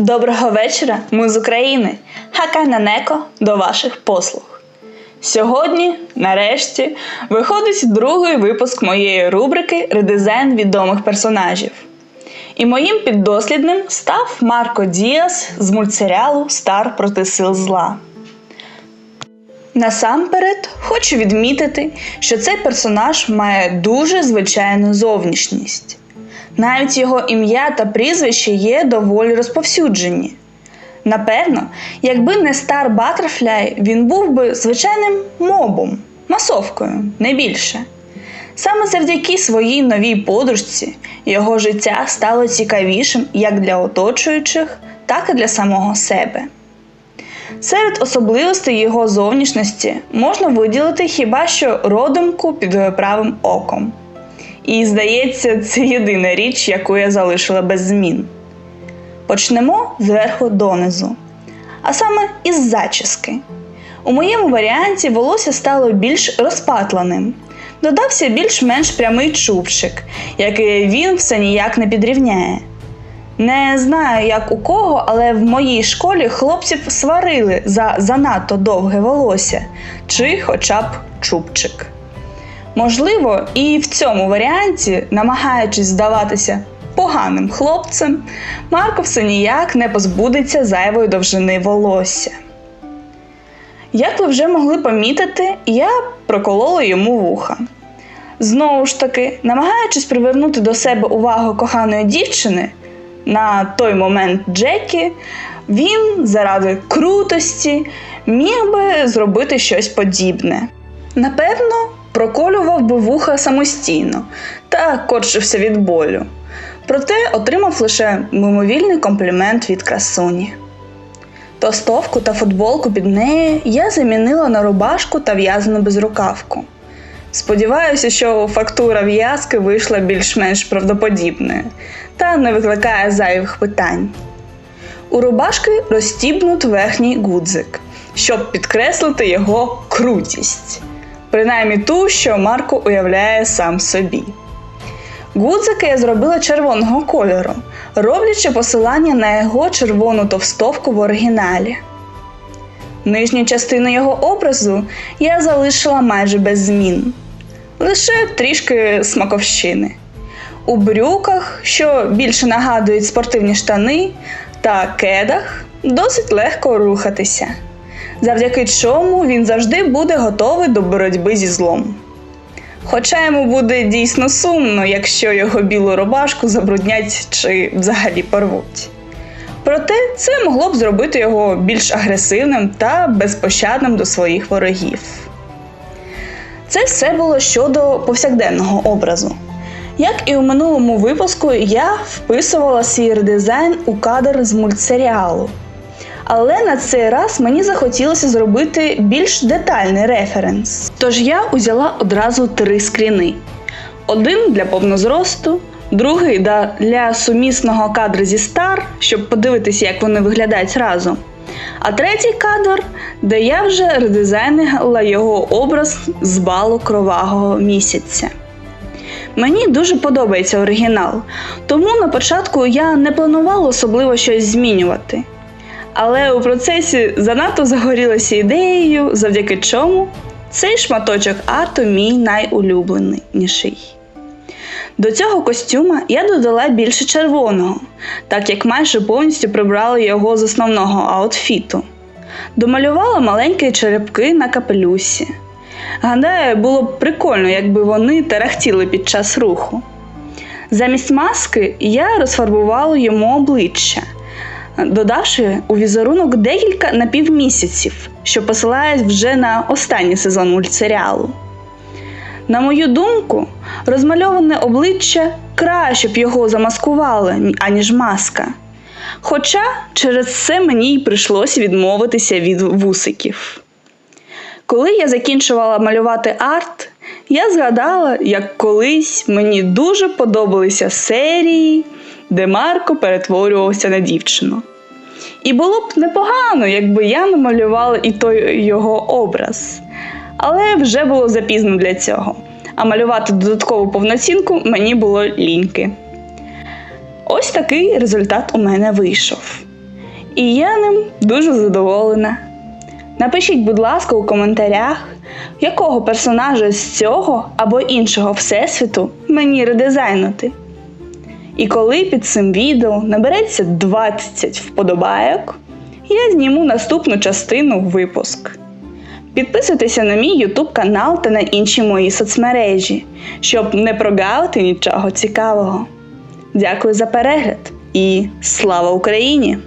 Доброго вечора, ми з України. Хакана Неко до ваших послуг. Сьогодні, нарешті, виходить другий випуск моєї рубрики Редизайн відомих персонажів. І моїм піддослідним став Марко Діас з мультсеріалу Стар проти сил зла. Насамперед хочу відмітити, що цей персонаж має дуже звичайну зовнішність. Навіть його ім'я та прізвище є доволі розповсюджені. Напевно, якби не Стар Баттерфляй, він був би звичайним мобом, масовкою, не більше. Саме завдяки своїй новій подружці його життя стало цікавішим як для оточуючих, так і для самого себе. Серед особливостей його зовнішності можна виділити хіба що родимку під правим оком. І, здається, це єдина річ, яку я залишила без змін. Почнемо зверху донизу, а саме із зачіски. У моєму варіанті волосся стало більш розпатленим. Додався більш-менш прямий чубчик, який він все ніяк не підрівняє. Не знаю, як у кого, але в моїй школі хлопців сварили за занадто довге волосся чи хоча б чубчик. Можливо, і в цьому варіанті, намагаючись здаватися поганим хлопцем, Марко все ніяк не позбудеться зайвої довжини волосся. Як ви вже могли помітити, я проколола йому вуха. Знову ж таки, намагаючись привернути до себе увагу коханої дівчини, на той момент Джекі, він заради крутості міг би зробити щось подібне. Напевно, проколював би вуха самостійно та корчився від болю. Проте отримав лише мимовільний комплімент від красуні. Тостовку та футболку під нею я замінила на рубашку та в'язану безрукавку. Сподіваюся, що фактура в'язки вийшла більш-менш правдоподібною та не викликає зайвих питань. У рубашки розстібнут верхній гудзик, щоб підкреслити його крутість, принаймні ту, що Марко уявляє сам собі. Гудзики я зробила червоного кольору, роблячи посилання на його червону товстовку в оригіналі. Нижню частину його образу я залишила майже без змін, лише трішки смаковщини. У брюках, що більше нагадують спортивні штани, та кедах досить легко рухатися, завдяки чому він завжди буде готовий до боротьби зі злом. Хоча йому буде дійсно сумно, якщо його білу рубашку забруднять чи взагалі порвуть. Проте це могло б зробити його більш агресивним та безпощадним до своїх ворогів. Це все було щодо повсякденного образу. Як і у минулому випуску, я вписувала свій редизайн у кадр з мультсеріалу. Але на цей раз мені захотілося зробити більш детальний референс. Тож я узяла одразу три скріни: один для повнозросту, другий для сумісного кадру зі стар, щоб подивитися, як вони виглядають разом. А третій кадр, де я вже редизайнила його образ з балу кровавого місяця. Мені дуже подобається оригінал, тому на початку я не планувала особливо щось змінювати. Але у процесі занадто загорілася ідеєю, завдяки чому цей шматочок арту мій найулюбленіший. До цього костюма я додала більше червоного, так як майже повністю прибрала його з основного аутфіту. Домалювала маленькі черепки на капелюсі. Гадаю, було б прикольно, якби вони тарахтіли під час руху. Замість маски я розфарбувала йому обличчя, додавши у візерунок декілька напівмісяців, що посилають вже на останній сезон мультсеріалу. На мою думку, розмальоване обличчя краще б його замаскувало, аніж маска. Хоча через це мені й прийшлося відмовитися від вусиків. Коли я закінчувала малювати арт, я згадала, як колись мені дуже подобалися серії, де Марко перетворювався на дівчину. І було б непогано, якби я намалювала і той його образ. Але вже було запізно для цього, а малювати додаткову повноцінку мені було ліньки. Ось такий результат у мене вийшов. І я ним дуже задоволена. Напишіть, будь ласка, у коментарях, якого персонажа з цього або іншого всесвіту мені редизайнути. І коли під цим відео набереться 20 вподобайок, я зніму наступну частину випуск. Підписуйтеся на мій YouTube канал та на інші мої соцмережі, щоб не прогавити нічого цікавого. Дякую за перегляд і слава Україні!